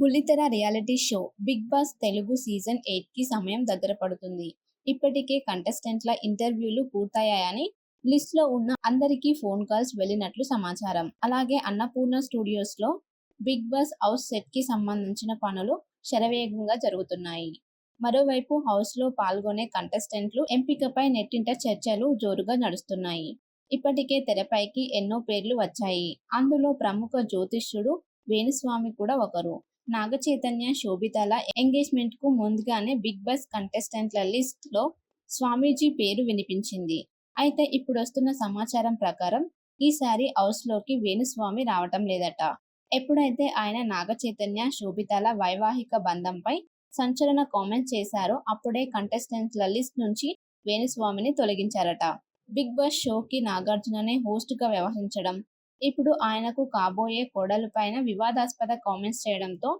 బుల్లితెర reality show Bigg Boss Telugu season ఎయిట్కి సమయం దగ్గర పడుతుంది ఇప్పటికే కంటెస్టెంట్ల ఇంటర్వ్యూలు పూర్తయ్యాయని లిస్ట్లో ఉన్న అందరికీ ఫోన్ కాల్స్ వెళ్ళినట్లు సమాచారం. అలాగే అన్నపూర్ణ స్టూడియోస్లో బిగ్ బాస్ హౌస్ సెట్కి సంబంధించిన పనులు శరవేగంగా జరుగుతున్నాయి. మరోవైపు హౌస్లో పాల్గొనే కంటెస్టెంట్లు ఎంపికపై నెట్టింట చర్చలు జోరుగా నడుస్తున్నాయి. ఇప్పటికే తెరపైకి ఎన్నో పేర్లు వచ్చాయి. అందులో ప్రముఖ జ్యోతిష్యుడు వేణుస్వామి కూడా ఒకరు. నాగ చైతన్య శోభితల ఎంగేజ్మెంట్కు ముందుగానే బిగ్ బాస్ కంటెస్టెంట్ల లిస్ట్లో స్వామీజీ పేరు వినిపించింది. అయితే ఇప్పుడు వస్తున్న సమాచారం ప్రకారం ఈసారి హౌస్లోకి వేణుస్వామి రావటం లేదట. ఎప్పుడైతే ఆయన నాగ చైతన్య శోభితల వైవాహిక బంధంపై సంచలన కామెంట్ చేశారో అప్పుడే కంటెస్టెంట్ల లిస్ట్ నుంచి వేణుస్వామిని తొలగించారట. బిగ్ బాస్ షోకి నాగార్జుననే హోస్ట్గా వ్యవహరించడం ఇప్పుడు ఆయనకు కాబోయే కోడలు పైన వివాదాస్పద కామెంట్స్ చేయడంతో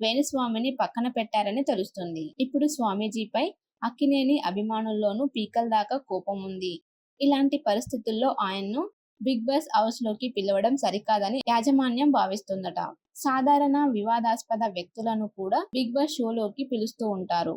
వేణుస్వామిని పక్కన పెట్టారని తెలుస్తుంది. ఇప్పుడు స్వామీజీపై అక్కినేని అభిమానుల్లోనూ పీకల దాకా కోపం ఉంది. ఇలాంటి పరిస్థితుల్లో ఆయన్ను బిగ్ బాస్ హౌస్లోకి పిలవడం సరికాదని యాజమాన్యం భావిస్తుందట. సాధారణ వివాదాస్పద వ్యక్తులను కూడా బిగ్ బాస్ షోలోకి పిలుస్తూ ఉంటారు.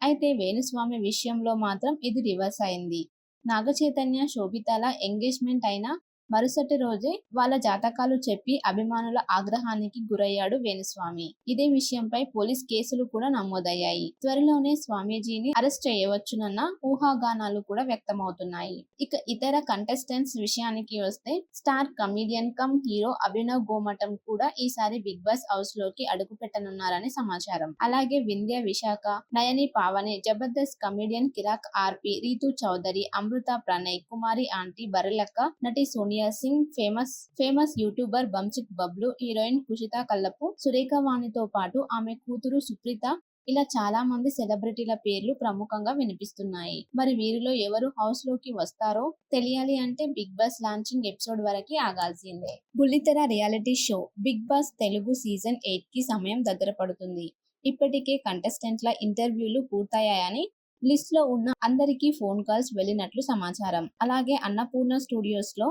అయితే వేణుస్వామి విషయంలో మాత్రం ఇది రివర్స్ అయింది. నాగ చైతన్య శోభితల ఎంగేజ్మెంట్ అయిన మరుసటి రోజే వాళ్ళ జాతకాలు చెప్పి అభిమానుల ఆగ్రహానికి గురయ్యాడు వేణుస్వామి. ఇదే విషయంపై పోలీస్ కేసులు కూడా నమోదయ్యాయి. త్వరలోనే స్వామీజీని అరెస్ట్ చేయవచ్చునన్న ఊహాగానాలు కూడా వ్యక్తమవుతున్నాయి. ఇక ఇతర కంటెస్టెంట్స్ విషయానికి వస్తే star comedian cum hero Abhinav Gomatam కూడా ఈసారి బిగ్ బాస్ హౌస్లోకి అడుగు పెట్టనున్నారని సమాచారం. అలాగే Vindhya Vishakha Nayani Pavani Jabardasth comedian Kiraak RP Rithu Chowdary Amrutha Pranay Kumari aunty Barrelakka నటి Soni Sonia Singh famous famous YouTuber Bunchik Bablu heroine Kushitha Kallapu Surekha వాణితో పాటు ఆమె కూతురు సుప్రీత. ఇలా చాలా మంది సెలబ్రిటీల పేర్లు ప్రముఖంగా వినిపిస్తున్నాయి. మరి వీరిలో ఎవరు హౌస్లోకి వస్తారో తెలియాలి అంటే బిగ్ బాస్ లాంచింగ్ ఎపిసోడ్ వరకు ఆగాల్సిందే. బుల్లితెర reality show Bigg Boss Telugu season ఎయిట్కి సమయం దగ్గర పడుతుంది. ఇప్పటికే కంటెస్టెంట్ల ఇంటర్వ్యూలు పూర్తయ్యాయని లిస్ట్లో ఉన్న అందరికీ ఫోన్ కాల్స్ వెళ్ళినట్లు సమాచారం. అలాగే అన్నపూర్ణ స్టూడియోస్లో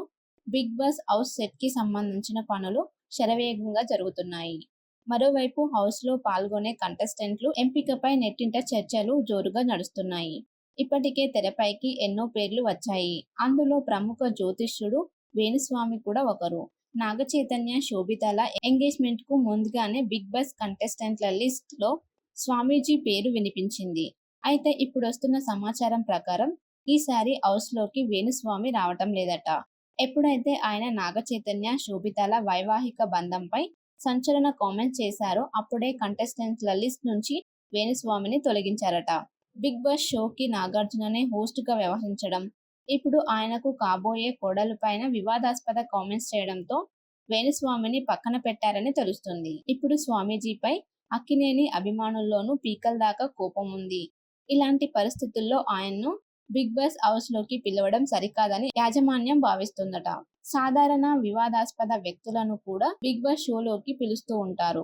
బిగ్ బాస్ హౌస్ సెట్కి సంబంధించిన పనులు శరవేగంగా జరుగుతున్నాయి. మరోవైపు హౌస్లో పాల్గొనే కంటెస్టెంట్లు ఎంపికపై నెట్టింట చర్చలు జోరుగా నడుస్తున్నాయి. ఇప్పటికే తెరపైకి ఎన్నో పేర్లు వచ్చాయి. అందులో ప్రముఖ జ్యోతిష్యుడు వేణుస్వామి కూడా ఒకరు. నాగచైతన్య శోభితల ఎంగేజ్మెంట్కు ముందుగానే బిగ్ బాస్ కంటెస్టెంట్ల లిస్ట్లో స్వామీజీ పేరు వినిపించింది. అయితే ఇప్పుడు వస్తున్న సమాచారం ప్రకారం ఈసారి హౌస్లోకి వేణుస్వామి రావటం లేదట. ఎప్పుడైతే ఆయన నాగచైతన్య శోభితల వైవాహిక బంధంపై సంచలన కామెంట్ చేశారో అప్పుడే కంటెస్టెంట్ల లిస్ట్ నుంచి వేణుస్వామిని తొలగించారట. బిగ్ బాస్ షోకి నాగార్జుననే హోస్ట్గా వ్యవహరించడం ఇప్పుడు ఆయనకు కాబోయే కోడలు పైన వివాదాస్పద కామెంట్స్ చేయడంతో వేణుస్వామిని పక్కన పెట్టారని తెలుస్తుంది. ఇప్పుడు స్వామీజీపై అక్కినేని అభిమానుల్లోనూ పీకల దాకా కోపం ఉంది. ఇలాంటి పరిస్థితుల్లో ఆయన్ను బిగ్ బాస్ హౌస్లోకి పిలవడం సరికాదని యాజమాన్యం భావిస్తుందట. సాధారణ వివాదాస్పద వ్యక్తులను కూడా బిగ్ బాస్ షోలోకి పిలుస్తూ ఉంటారు.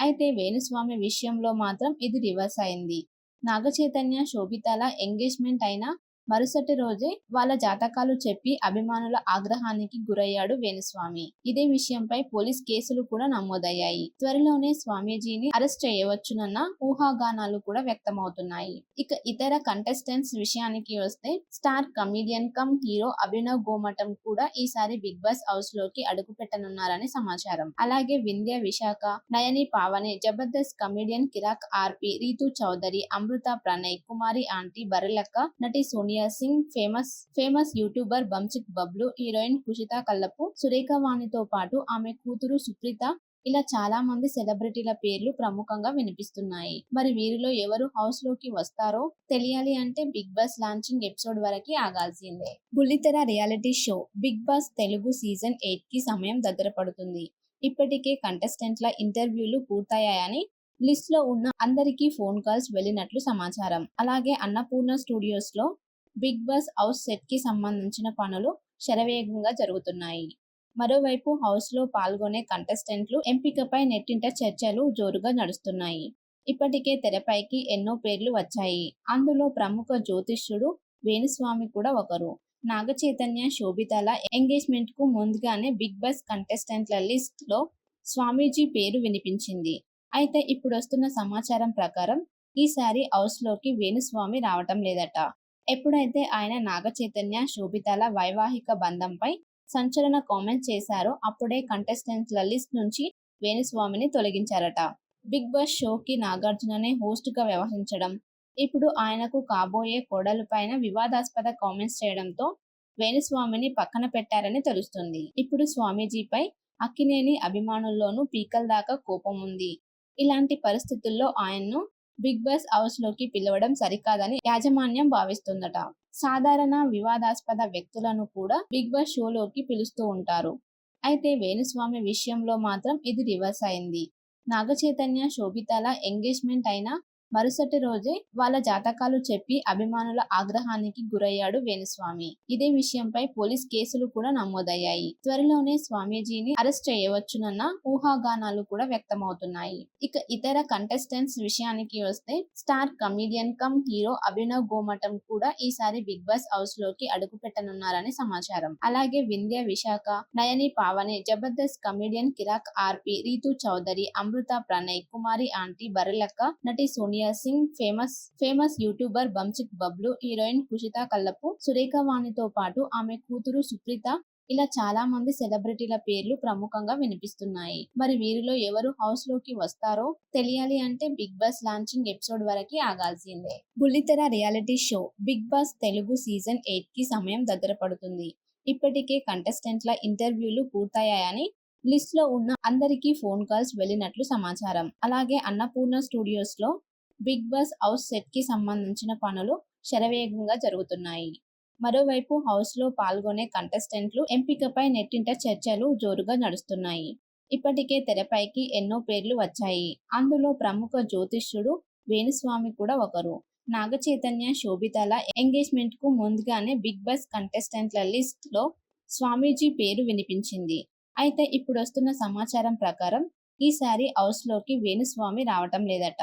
అయితే వేణుస్వామి విషయంలో మాత్రం ఇది రివర్స్ అయింది. నాగ చైతన్య శోభితల ఎంగేజ్మెంట్ అయిన మరుసటి రోజే వాళ్ళ జాతకాలు చెప్పి అభిమానుల ఆగ్రహానికి గురయ్యాడు వేణుస్వామి. ఇదే విషయంపై పోలీస్ కేసులు కూడా నమోదయ్యాయి. త్వరలోనే స్వామీజీని అరెస్ట్ చేయవచ్చునన్న ఊహాగానాలు కూడా వ్యక్తమవుతున్నాయి. ఇక ఇతర కంటెస్టెంట్స్ విషయానికి వస్తే star comedian cum hero Abhinav Gomatam కూడా ఈసారి బిగ్ బాస్ హౌస్లోకి అడుగు పెట్టనున్నారని సమాచారం. అలాగే Vindhya Vishakha Nayani Pavani Jabardasth comedian Kiraak RP Rithu Chowdary Amrutha Pranay Kumari aunty Barrelakka నటి Sonia Singh famous famous YouTuber Bunchik Bablu heroine Kushitha Kallapu Surekha వాణితో పాటు ఆమె కూతురు సుప్రీత. ఇలా చాలా మంది సెలబ్రిటీల పేర్లు ప్రముఖంగా వినిపిస్తున్నాయి. మరి వీరిలో ఎవరు హౌస్లోకి వస్తారో తెలియాలి అంటే బిగ్ బాస్ లాంచింగ్ ఎపిసోడ్ వరకు ఆగాల్సిందే. బుల్లితెర reality show Bigg Boss Telugu season ఎయిట్కి సమయం దగ్గర పడుతుంది. ఇప్పటికే కంటెస్టెంట్ల ఇంటర్వ్యూలు పూర్తయ్యాయని లిస్ట్లో ఉన్న అందరికీ ఫోన్ కాల్స్ వెళ్ళినట్లు సమాచారం. అలాగే అన్నపూర్ణ స్టూడియోస్లో బిగ్ బాస్ హౌస్ సెట్కి సంబంధించిన పనులు శరవేగంగా జరుగుతున్నాయి. మరోవైపు హౌస్లో పాల్గొనే కంటెస్టెంట్లు ఎంపికపై నెట్టింట చర్చలు జోరుగా నడుస్తున్నాయి. ఇప్పటికే తెరపైకి ఎన్నో పేర్లు వచ్చాయి. అందులో ప్రముఖ జ్యోతిష్యుడు వేణుస్వామి కూడా ఒకరు. నాగ చైతన్య శోభితల ఎంగేజ్మెంట్కు ముందుగానే బిగ్ బాస్ కంటెస్టెంట్ల లిస్ట్లో స్వామీజీ పేరు వినిపించింది. అయితే ఇప్పుడు వస్తున్న సమాచారం ప్రకారం ఈసారి హౌస్‌లోకి వేణుస్వామి రావటం లేదట. ఎప్పుడైతే ఆయన నాగచైతన్య, శోభితల వైవాహిక బంధంపై సంచలన కామెంట్స్ చేశారో అప్పుడే కంటెస్టెంట్ల లిస్ట్ నుంచి వేణుస్వామిని తొలగించారట. 'బిగ్ బాస్' షోకి నాగార్జుననే హోస్ట్‌గా వ్యవహరించడం, ఇప్పుడు ఆయనకు కాబోయే కోడలుపైన వివాదాస్పద కామెంట్స్ చేయడంతో వేణుస్వామిని పక్కన పెట్టారని తెలుస్తుంది. ఇప్పుడు స్వామీజీపై అక్కినేని అభిమానుల్లోనూ పీకల దాకా కోపం ఉంది. ఇలాంటి పరిస్థితుల్లో ఆయన్ను 'బిగ్ బాస్' హౌస్లోకి పిలవడం సరికాదని యాజమాన్యం భావిస్తుందట సాధారణ వివాదాస్పద వ్యక్తులను కూడా 'బిగ్ బాస్' షోలోకి పిలుస్తూ ఉంటారు. అయితే వేణుస్వామి విషయంలో మాత్రం ఇది రివర్స్ అయింది. నాగచైతన్య, శోభితల ఎంగేజ్మెంట్ అయిన మరుసటి రోజే వాళ్ళ జాతకాలు చెప్పి అభిమానుల ఆగ్రహానికి గురయ్యాడు వేణుస్వామి. ఇదే విషయంపై పోలీస్ కేసులు కూడా నమోదయ్యాయి. త్వరలోనే స్వామీజీని అరెస్ట్ చేయవచ్చునన్న ఊహాగానాలు కూడా వ్యక్తమవుతున్నాయి. ఇక ఇతర కంటెస్టెంట్స్ విషయానికి వస్తే star comedian cum hero Abhinav Gomatam కూడా ఈసారి 'బిగ్ బాస్' హౌస్లోకి అడుగుపెట్టనున్నారని సమాచారం. అలాగే Vindhya Vishakha, Nayani Pavani, Jabardasth comedian Kiraak RP Rithu Chowdary, Amrutha Pranay, Kumari aunty, Barrelakka, నటి Soni Sonia Singh, famous famous YouTuber Bunchik Bablu, heroine Kushitha Kallapu, సురేఖవాణితో పాటు ఆమె కూతురు సుప్రీత ఇలా చాలా మంది సెలబ్రిటీల పేర్లు ప్రముఖంగా వినిపిస్తున్నాయి. మరి వీరిలో ఎవరు హౌస్లోకి వస్తారో తెలియాలి అంటే 'బిగ్ బాస్' లాంచింగ్ ఎపిసోడ్ వరకు ఆగాల్సిందే. బుల్లితెర reality show 'Bigg Boss' Telugu season ఎయిట్కి సమయం దగ్గర పడుతుంది. ఇప్పటికే కంటెస్టెంట్ల ఇంటర్వ్యూలు పూర్తయ్యాయని, లిస్ట్లో ఉన్న అందరికీ ఫోన్ కాల్స్ వెళ్ళినట్లు సమాచారం. అలాగే అన్నపూర్ణ స్టూడియోస్లో 'బిగ్ బాస్' హౌస్ సెట్‌కి సంబంధించిన పనులు శరవేగంగా జరుగుతున్నాయి. మరోవైపు హౌస్‌లో పాల్గొనే కంటెస్టెంట్లు ఎంపికపై నెట్టింట చర్చలు జోరుగా నడుస్తున్నాయి. ఇప్పటికే తెరపైకి ఎన్నో పేర్లు వచ్చాయి. అందులో ప్రముఖ జ్యోతిష్యుడు వేణుస్వామి కూడా ఒకరు. నాగచైతన్య, శోభితల ఎంగేజ్మెంట్‌కు ముందుగానే 'బిగ్ బాస్' కంటెస్టెంట్ల లిస్ట్‌లో స్వామీజీ పేరు వినిపించింది. అయితే ఇప్పుడు వస్తున్న సమాచారం ప్రకారం ఈసారి హౌస్‌లోకి వేణుస్వామి రావటం లేదట.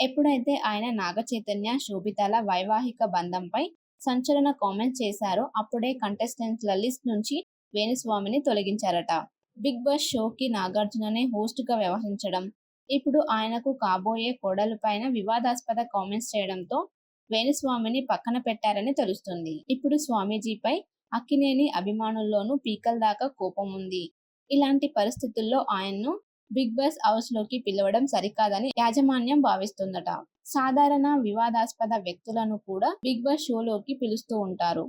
ఎప్పుడైతే ఆయన నాగచైతన్య, శోభితల వైవాహిక బంధంపై సంచలన కామెంట్స్ చేశారో అప్పుడే కంటెస్టెంట్ల లిస్ట్ నుంచి వేణుస్వామిని తొలగించారట. 'బిగ్ బాస్' షోకి నాగార్జుననే హోస్ట్‌గా వ్యవహరించడం, ఇప్పుడు ఆయనకు కాబోయే కోడలుపైన వివాదాస్పద కామెంట్స్ చేయడంతో వేణుస్వామిని పక్కన పెట్టారని తెలుస్తుంది. ఇప్పుడు స్వామీజీపై అక్కినేని అభిమానుల్లోనూ పీకల దాకా కోపం ఉంది. ఇలాంటి పరిస్థితుల్లో ఆయన్ను 'బిగ్ బాస్' హౌస్లోకి పిలవడం సరికాదని యాజమాన్యం భావిస్తుందట సాధారణ వివాదాస్పద వ్యక్తులను కూడా 'బిగ్ బాస్' షోలోకి పిలుస్తూ ఉంటారు.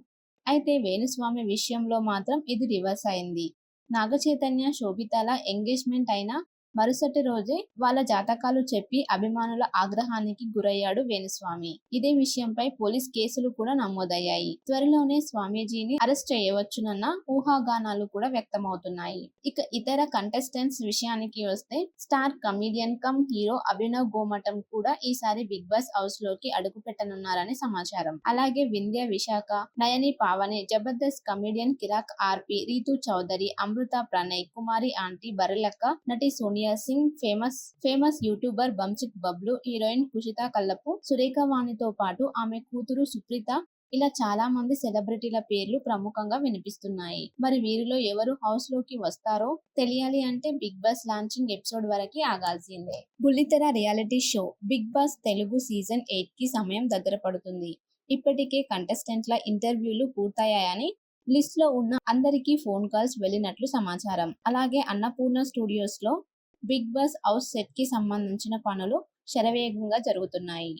అయితే వేణుస్వామి విషయంలో మాత్రం ఇది రివర్స్ అయింది. నాగచైతన్య, శోభితల ఎంగేజ్మెంట్ అయిన మరుసటి రోజే వాళ్ళ జాతకాలు చెప్పి అభిమానుల ఆగ్రహానికి గురయ్యాడు వేణుస్వామి. ఇదే విషయంపై పోలీస్ కేసులు కూడా నమోదయ్యాయి. త్వరలోనే స్వామీజీని అరెస్ట్ చేయవచ్చునన్న ఊహాగానాలు కూడా వ్యక్తమవుతున్నాయి. ఇక ఇతర కంటెస్టెంట్స్ విషయానికి వస్తే star comedian cum hero Abhinav Gomatam కూడా ఈసారి 'బిగ్ బాస్' హౌస్లోకి అడుగు పెట్టనున్నారని సమాచారం. అలాగే Vindhya Vishakha, Nayani Pavani, Jabardasth comedian Kiraak RP Rithu Chowdary, Amrutha Pranay, Kumari aunty, Barrelakka, నటి Sonia Singh, famous famous YouTuber Bunchik Bablu, heroine Kushitha Kallapu, సురేఖవాణితో పాటు ఆమె కూతురు సుప్రీత ఇలా చాలా మంది సెలబ్రిటీల పేర్లు ప్రముఖంగా వినిపిస్తున్నాయి. మరి వీరిలో ఎవరు హౌస్లోకి వస్తారో తెలియాలి అంటే 'బిగ్ బాస్' లాంచింగ్ ఎపిసోడ్ వరకే ఆగాల్సిందే. బుల్లితెర reality show 'Bigg Boss' Telugu season ఎయిట్కి సమయం దగ్గర పడుతుంది. ఇప్పటికే కంటెస్టెంట్ల ఇంటర్వ్యూలు పూర్తయ్యాయని, లిస్ట్లో ఉన్న అందరికీ ఫోన్ కాల్స్ వెళ్ళినట్లు సమాచారం. అలాగే అన్నపూర్ణ స్టూడియోస్లో 'బిగ్ బాస్' హౌస్ సెట్‌కి సంబంధించిన పనులు శరవేగంగా జరుగుతున్నాయి.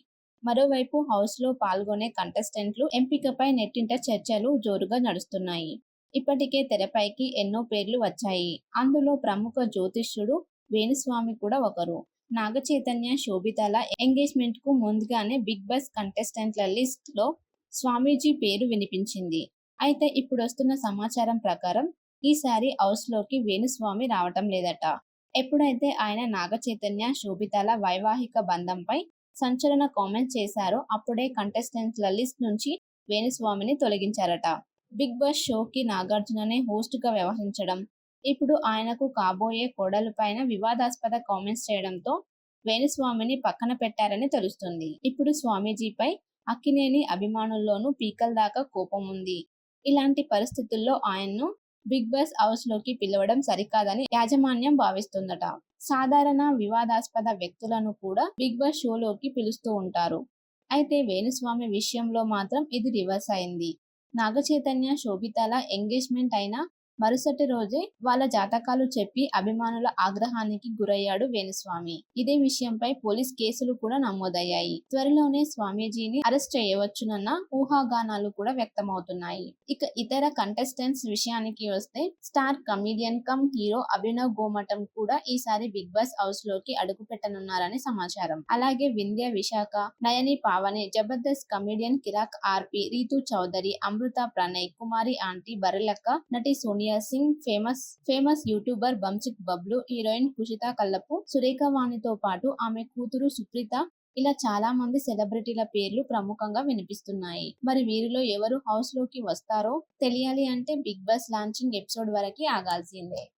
మరోవైపు హౌస్‌లో పాల్గొనే కంటెస్టెంట్లు ఎంపికపై నెట్టింట చర్చలు జోరుగా నడుస్తున్నాయి. ఇప్పటికే తెరపైకి ఎన్నో పేర్లు వచ్చాయి. అందులో ప్రముఖ జ్యోతిష్యుడు వేణుస్వామి కూడా ఒకరు. నాగచైతన్య, శోభితల ఎంగేజ్మెంట్‌కు ముందుగానే 'బిగ్ బాస్' కంటెస్టెంట్ల లిస్ట్‌లో స్వామీజీ పేరు వినిపించింది. అయితే ఇప్పుడొస్తున్న సమాచారం ప్రకారం ఈసారి హౌస్‌లోకి వేణుస్వామి రావటం లేదట. ఎప్పుడైతే ఆయన నాగచైతన్య, శోభితల వైవాహిక బంధంపై సంచలన కామెంట్స్ చేశారో అప్పుడే కంటెస్టెంట్ల లిస్ట్ నుంచి వేణుస్వామిని తొలగించారట. 'బిగ్ బాస్' షోకి నాగార్జుననే హోస్ట్‌గా వ్యవహరించడం, ఇప్పుడు ఆయనకు కాబోయే కోడలుపైన వివాదాస్పద కామెంట్స్ చేయడంతో వేణుస్వామిని పక్కన పెట్టారని తెలుస్తుంది. ఇప్పుడు స్వామీజీపై అక్కినేని అభిమానుల్లోనూ పీకల దాకా కోపం ఉంది. ఇలాంటి పరిస్థితుల్లో ఆయన్ను బిగ్ బాస్ హౌస్లోకి పిలవడం సరికాదని యాజమాన్యం భావిస్తుందట. సాధారణ వివాదాస్పద వ్యక్తులను కూడా బిగ్ బాస్ షోలోకి పిలుస్తూ ఉంటారు. అయితే వేణుస్వామి విషయంలో మాత్రం ఇది రివర్స్ అయింది. నాగచైతన్య శోభితల ఎంగేజ్మెంట్ అయిన మరుసటి రోజే వాళ్ళ జాతకాలు చెప్పి అభిమానుల ఆగ్రహానికి గురయ్యాడు వేణుస్వామి. ఇదే విషయంపై పోలీస్ కేసులు కూడా నమోదయ్యాయి. త్వరలోనే స్వామీజీని అరెస్ట్ చేయవచ్చునన్న ఊహాగానాలు కూడా వ్యక్తమవుతున్నాయి. ఇక ఇతర కంటెస్టెంట్స్ విషయానికి వస్తే star comedian cum hero Abhinav Gomatam కూడా ఈసారి బిగ్ బాస్ హౌస్లోకి అడుగు పెట్టనున్నారని సమాచారం. అలాగే Vindhya Vishakha Nayani Pavani Jabardasth comedian Kiraak RP Rithu Chowdary Amrutha Pranay Kumari aunty Barrelakka నటి Sonia Singh famous famous YouTuber Bunchik Bablu heroine Kushitha Kallapu Surekha వాణితో పాటు ఆమె కూతురు సుప్రీత. ఇలా చాలా మంది సెలబ్రిటీల పేర్లు ప్రముఖంగా వినిపిస్తున్నాయి. మరి వీరిలో ఎవరు హౌస్లోకి వస్తారో తెలియాలి అంటే బిగ్ బాస్ లాంచింగ్ ఎపిసోడ్ వరకు ఆగాల్సిందే.